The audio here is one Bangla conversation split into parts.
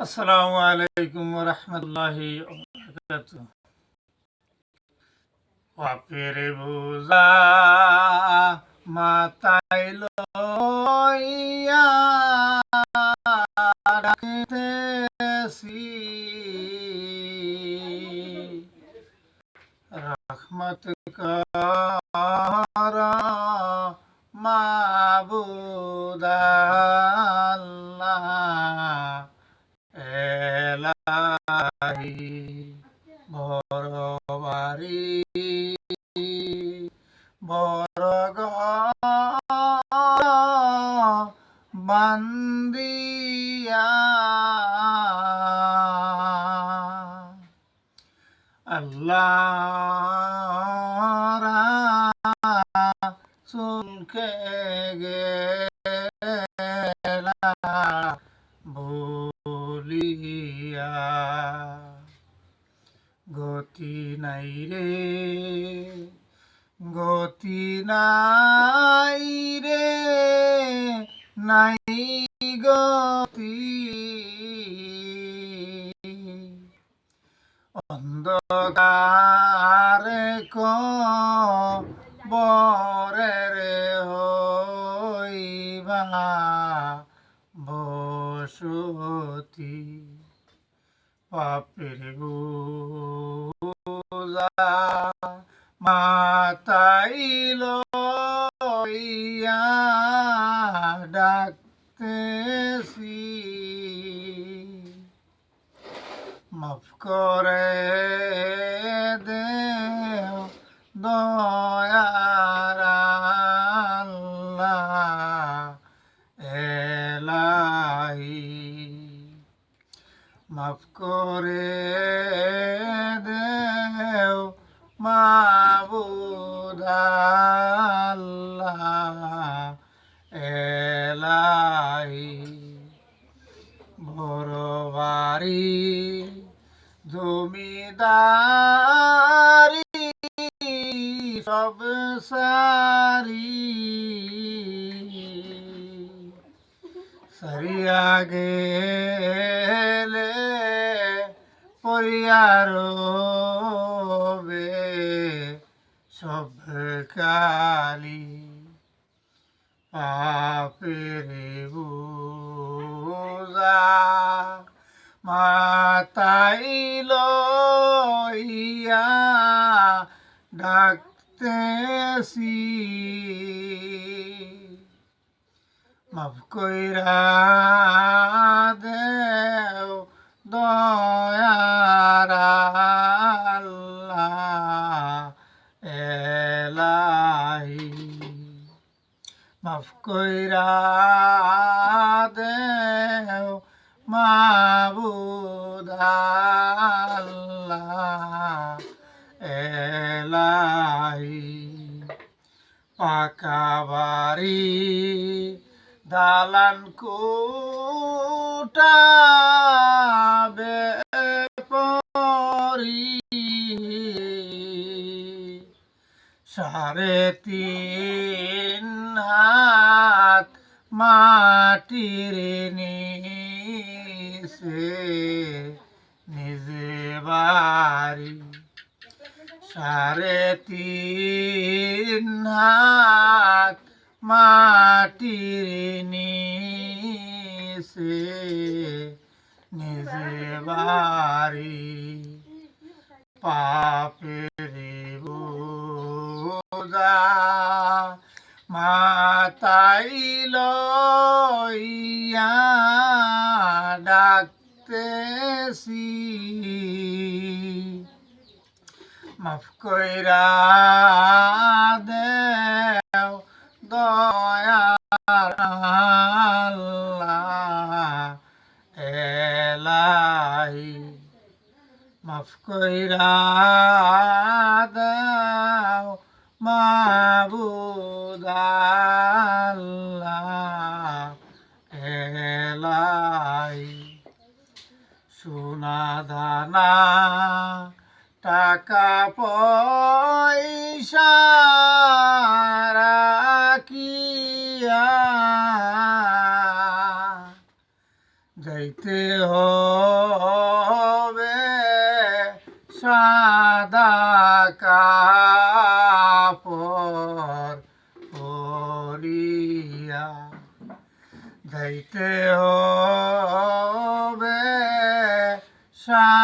আসসালামু আলাইকুম রহমতুল্লাহি পাপের বোঝা মাতাই লইয়া ডাকিতেছি রহমত কর বড় বাড়ি বড় বান্দিয়া আল্লাহ শুনকে গেলা নাই রে নাই গতি অন্ধকারে বরে রে হইবা বসতি। পাপের বোঝা মাতাইল ইয়া ডাকতেছি। মাফ করে দেও দয়ার এলাহি মাফ দেও মাবুদাল্লাহ এলাহি বড় বাড়ি জমিদারি সব সারি। সারিয়া গেলে পরিয়ার সব কালি পাপের বোঝা মাতাইল ইয়া ডাকতেছি। মাফ কইরা দেও দয়ার। এলাহি মাফ কইরা দেও মাবুদাল্লাহ এলাহি পাকা বাড়ি দালান কোটা সাড়ে তিন হাত মাটির নিচে নিজে বাড়ি। সাড়ে তিন হাত মাটির নিচে নিজে বাড়ি। পাপের মাতাইল ইয়া ডাকতেছি। মাফ কইরা দেও দয়ার আল্লাহ এলাহি মাফ কইরা পয়সা রাখিয়া যাইতে হবে সাদা কাপড় পরিয়া। যাইতে হবে সাদা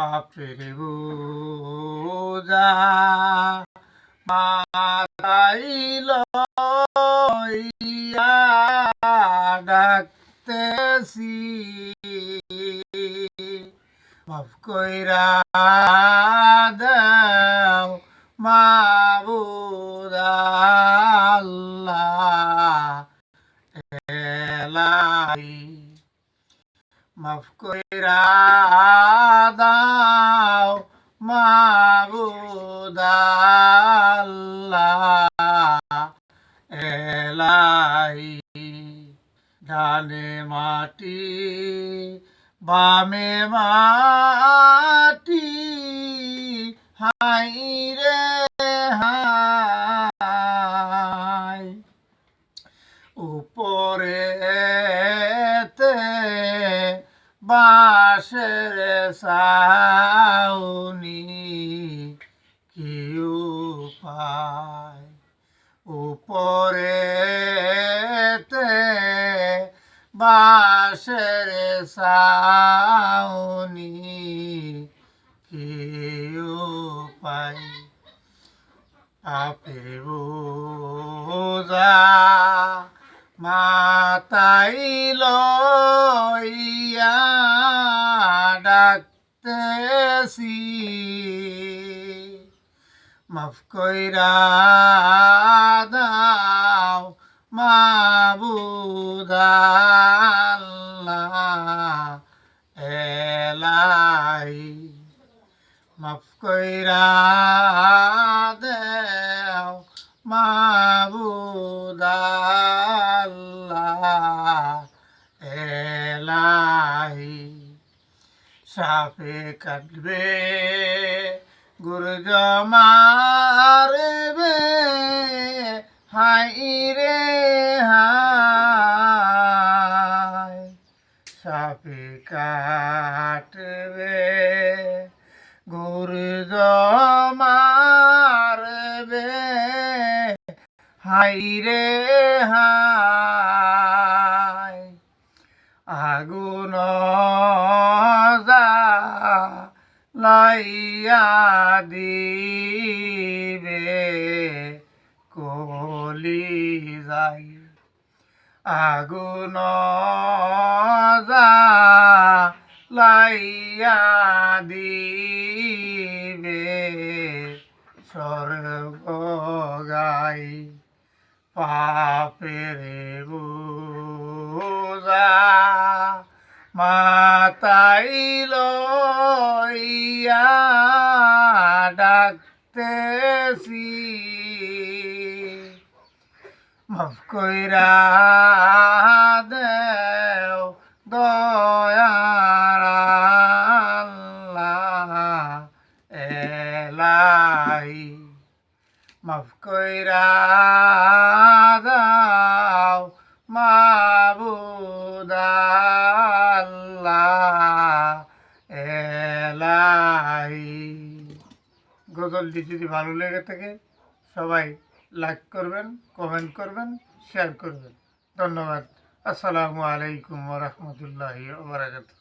পাপের বোঝা মাতাইল ইয়া ডাকতেছি। মাফ কইরা দাও মাবুদ আল্লাহ এলাই মাফ এলাই ডানে মাটি বামে মাটি হাই বাঁশের সাউনি কি উপায় উপরেতে বাঁশের সাউনি কি উপায় আপের বোঝা মাতাইল ইয়া মাফ কইরা দাও মাবুদ আল্লাহ এলাই। মাফ কইরা দেও মাবুদ আল্লাহ এলাই। সাপে কাটবে গুরুজ মারবে হাই রে হাই। সাপে কাটবে গুরুজ মারবে হাই রে হাই। লাইয়া দিবে কলি যাই। আগুন লাইয়া দিবে স্বর্গ গাই। পাপের বোঝা মাতাইল ডাকতেছি মাফ কইরা গজলটি যদি ভালো লেগে থাকে, সবাই লাইক করবেন কমেন্ট করবেন শেয়ার করবেন। ধন্যবাদ। আসসালামু আলাইকুম রহমতুল্লাহ ওবরাকাতুহ